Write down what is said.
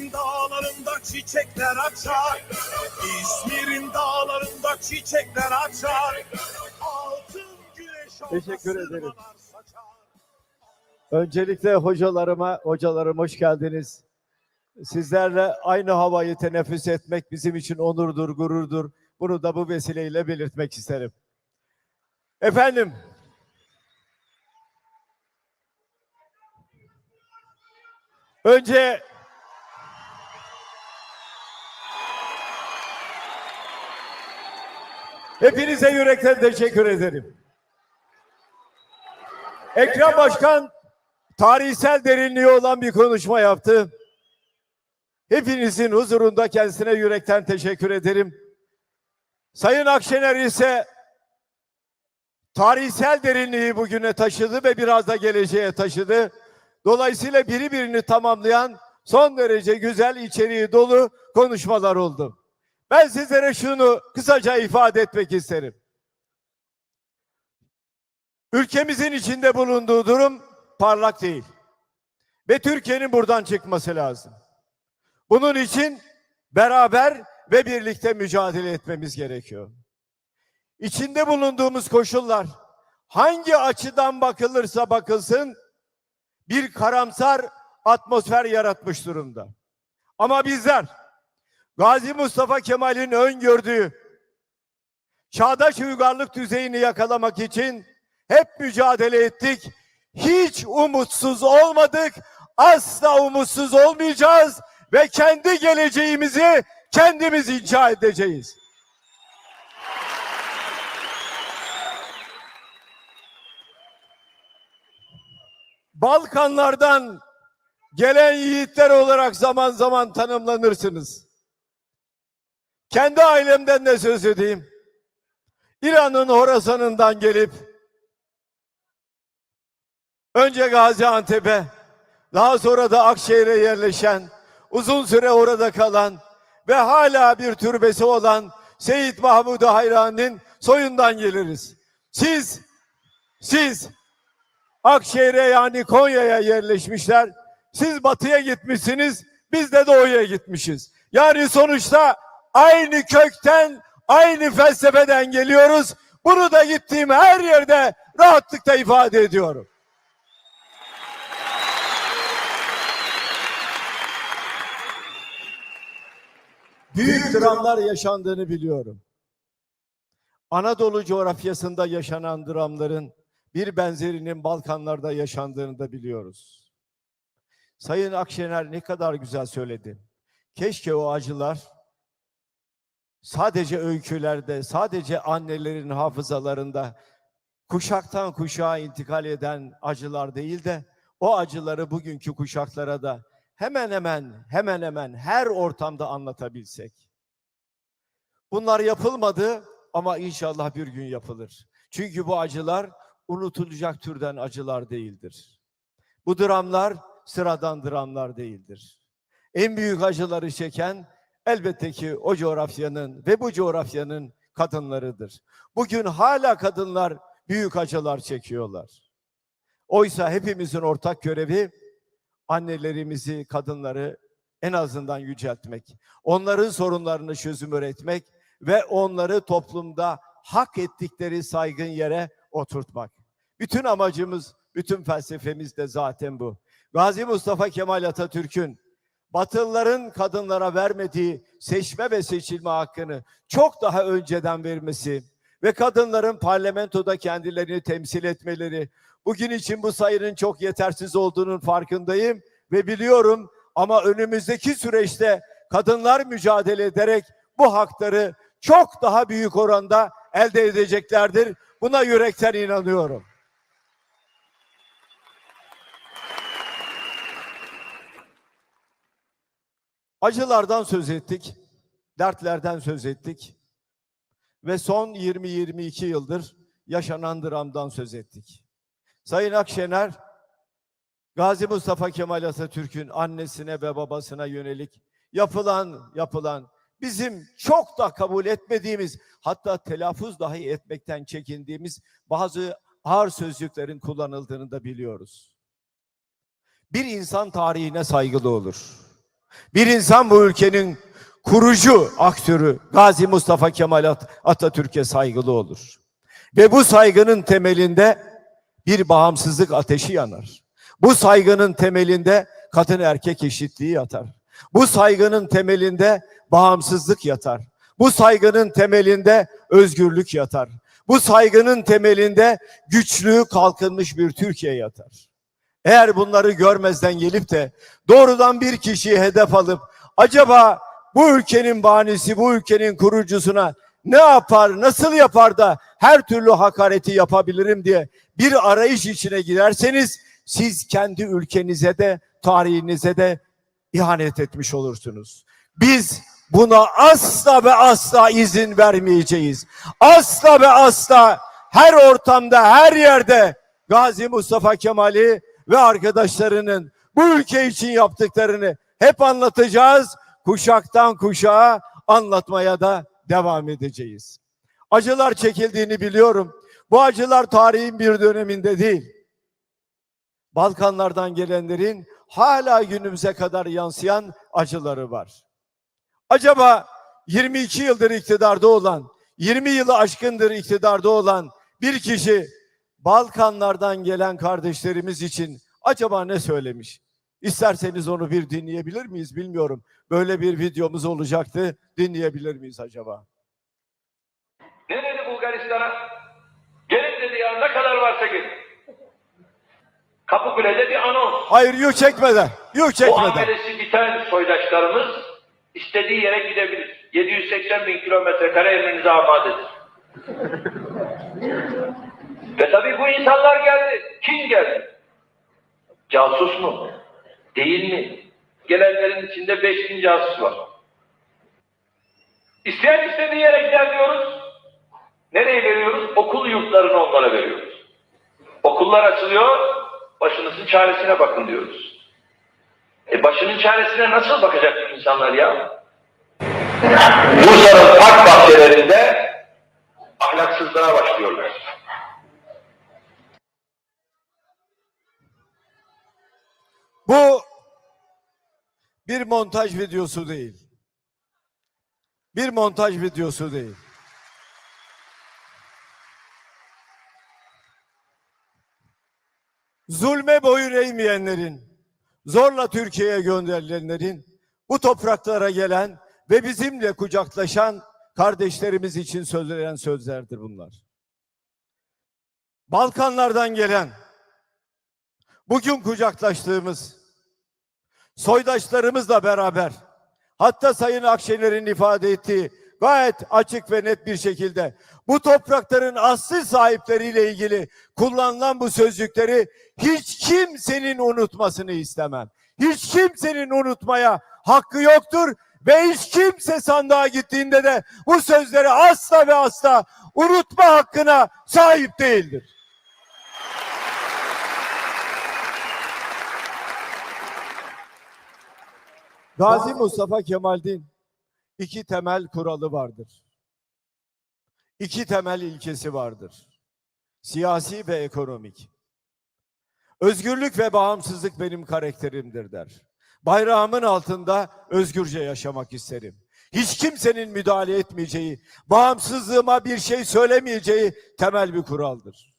İzmir'in dağlarında çiçekler açar. İzmir'in dağlarında çiçekler açar. Altın güneş Teşekkür ederim. Öncelikle hocalarıma, hocalarım hoş geldiniz. Sizlerle aynı havayı teneffüs etmek bizim için onurdur, gururdur. Bunu da bu vesileyle belirtmek isterim. Efendim, önce hepinize yürekten teşekkür ederim. Ekrem Başkan tarihsel derinliği olan bir konuşma yaptı. Hepinizin huzurunda kendisine yürekten teşekkür ederim. Sayın Akşener ise tarihsel derinliği bugüne taşıdı ve biraz da geleceğe taşıdı. Dolayısıyla biri birini tamamlayan son derece güzel içeriği dolu konuşmalar oldu. Ben sizlere şunu kısaca ifade etmek isterim. Ülkemizin içinde bulunduğu durum parlak değil. Ve Türkiye'nin buradan çıkması lazım. Bunun için beraber ve birlikte mücadele etmemiz gerekiyor. İçinde bulunduğumuz koşullar hangi açıdan bakılırsa bakılsın bir karamsar atmosfer yaratmış durumda. Ama bizler Gazi Mustafa Kemal'in öngördüğü çağdaş uygarlık düzeyini yakalamak için hep mücadele ettik. Hiç umutsuz olmadık. Asla umutsuz olmayacağız ve kendi geleceğimizi kendimiz inşa edeceğiz. Balkanlardan gelen yiğitler olarak zaman zaman tanımlanırsınız. Kendi ailemden de söz edeyim. İran'ın Horasan'ından gelip önce Gaziantep'e daha sonra da Akşehir'e yerleşen, uzun süre orada kalan ve hala bir türbesi olan Seyit Mahmud Hayran'ın soyundan geliriz. Siz, siz Akşehir'e yani Konya'ya yerleşmişler. Siz batıya gitmişsiniz, biz de doğuya gitmişiz. Yani sonuçta aynı kökten, aynı felsefeden geliyoruz. Bunu da gittiğim her yerde rahatlıkla ifade ediyorum. Büyük dramlar yaşandığını biliyorum. Anadolu coğrafyasında yaşanan dramların bir benzerinin Balkanlarda yaşandığını da biliyoruz. Sayın Akşener ne kadar güzel söyledi. Keşke o acılar sadece öykülerde, sadece annelerin hafızalarında kuşaktan kuşağa intikal eden acılar değil de o acıları bugünkü kuşaklara da hemen hemen hemen hemen her ortamda anlatabilsek. Bunlar yapılmadı ama inşallah bir gün yapılır. Çünkü bu acılar unutulacak türden acılar değildir. Bu dramlar sıradan dramlar değildir. En büyük acıları çeken elbette ki o coğrafyanın ve bu coğrafyanın kadınlarıdır. Bugün hala kadınlar büyük acılar çekiyorlar. Oysa hepimizin ortak görevi annelerimizi, kadınları en azından yüceltmek. Onların sorunlarını çözüm üretmek ve onları toplumda hak ettikleri saygın yere oturtmak. Bütün amacımız, bütün felsefemiz de zaten bu. Gazi Mustafa Kemal Atatürk'ün Batılıların kadınlara vermediği seçme ve seçilme hakkını çok daha önceden vermesi ve kadınların parlamentoda kendilerini temsil etmeleri, bugün için bu sayının çok yetersiz olduğunun farkındayım ve biliyorum ama önümüzdeki süreçte kadınlar mücadele ederek bu hakları çok daha büyük oranda elde edeceklerdir. Buna yürekten inanıyorum. Acılardan söz ettik, dertlerden söz ettik ve son 20-22 yıldır yaşanan dramdan söz ettik. Sayın Akşener, Gazi Mustafa Kemal Atatürk'ün annesine ve babasına yönelik yapılan yapılan bizim çok da kabul etmediğimiz hatta telaffuz dahi etmekten çekindiğimiz bazı ağır sözcüklerin kullanıldığını da biliyoruz. Bir insan tarihine saygılı olur. Bir insan bu ülkenin kurucu aktörü Gazi Mustafa Kemal At- Atatürk'e saygılı olur. Ve bu saygının temelinde bir bağımsızlık ateşi yanar. Bu saygının temelinde kadın erkek eşitliği yatar. Bu saygının temelinde bağımsızlık yatar. Bu saygının temelinde özgürlük yatar. Bu saygının temelinde güçlü, kalkınmış bir Türkiye yatar. Eğer bunları görmezden gelip de doğrudan bir kişiyi hedef alıp acaba bu ülkenin banisi, bu ülkenin kurucusuna ne yapar, nasıl yapar da her türlü hakareti yapabilirim diye bir arayış içine girerseniz siz kendi ülkenize de tarihinize de ihanet etmiş olursunuz. Biz buna asla ve asla izin vermeyeceğiz. Asla ve asla her ortamda, her yerde Gazi Mustafa Kemal'i ve arkadaşlarının bu ülke için yaptıklarını hep anlatacağız. Kuşaktan kuşağa anlatmaya da devam edeceğiz. Acılar çekildiğini biliyorum. Bu acılar tarihin bir döneminde değil. Balkanlardan gelenlerin hala günümüze kadar yansıyan acıları var. Acaba 22 yıldır iktidarda olan, 20 yılı aşkındır iktidarda olan bir kişi Balkanlardan gelen kardeşlerimiz için acaba ne söylemiş? İsterseniz onu bir dinleyebilir miyiz bilmiyorum. Böyle bir videomuz olacaktı. Dinleyebilir miyiz acaba? Ne dedi Bulgaristan'a? Gelin dedi ya ne kadar varsa gelin. Kapıkule'de bir anons. Hayır yük çekmeden. Bu çekmeden. amelesi biten soydaşlarımız istediği yere gidebilir. 780 bin kilometre kare emrinize amadedir. Ve tabii bu insanlar geldi. Kim geldi? Casus mu? Değil mi? Gelenlerin içinde 5000 casus var. İsteyen istediği yere gider diyoruz. Nereye veriyoruz? Okul yurtlarını onlara veriyoruz. Okullar açılıyor, başınızın çaresine bakın diyoruz. E başının çaresine nasıl bakacak insanlar ya? Bursa'nın park bahçelerinde ahlaksızlığa başlıyorlar. Bu bir montaj videosu değil. Bir montaj videosu değil. Zulme boyun eğmeyenlerin, zorla Türkiye'ye gönderilenlerin, bu topraklara gelen ve bizimle kucaklaşan kardeşlerimiz için söylenen sözlerdir bunlar. Balkanlardan gelen, bugün kucaklaştığımız soydaşlarımızla beraber hatta Sayın Akşener'in ifade ettiği gayet açık ve net bir şekilde bu toprakların asli sahipleriyle ilgili kullanılan bu sözcükleri hiç kimsenin unutmasını istemem. Hiç kimsenin unutmaya hakkı yoktur ve hiç kimse sandığa gittiğinde de bu sözleri asla ve asla unutma hakkına sahip değildir. Gazi Mustafa Kemal'in iki temel kuralı vardır. İki temel ilkesi vardır. Siyasi ve ekonomik. Özgürlük ve bağımsızlık benim karakterimdir der. Bayrağımın altında özgürce yaşamak isterim. Hiç kimsenin müdahale etmeyeceği, bağımsızlığıma bir şey söylemeyeceği temel bir kuraldır.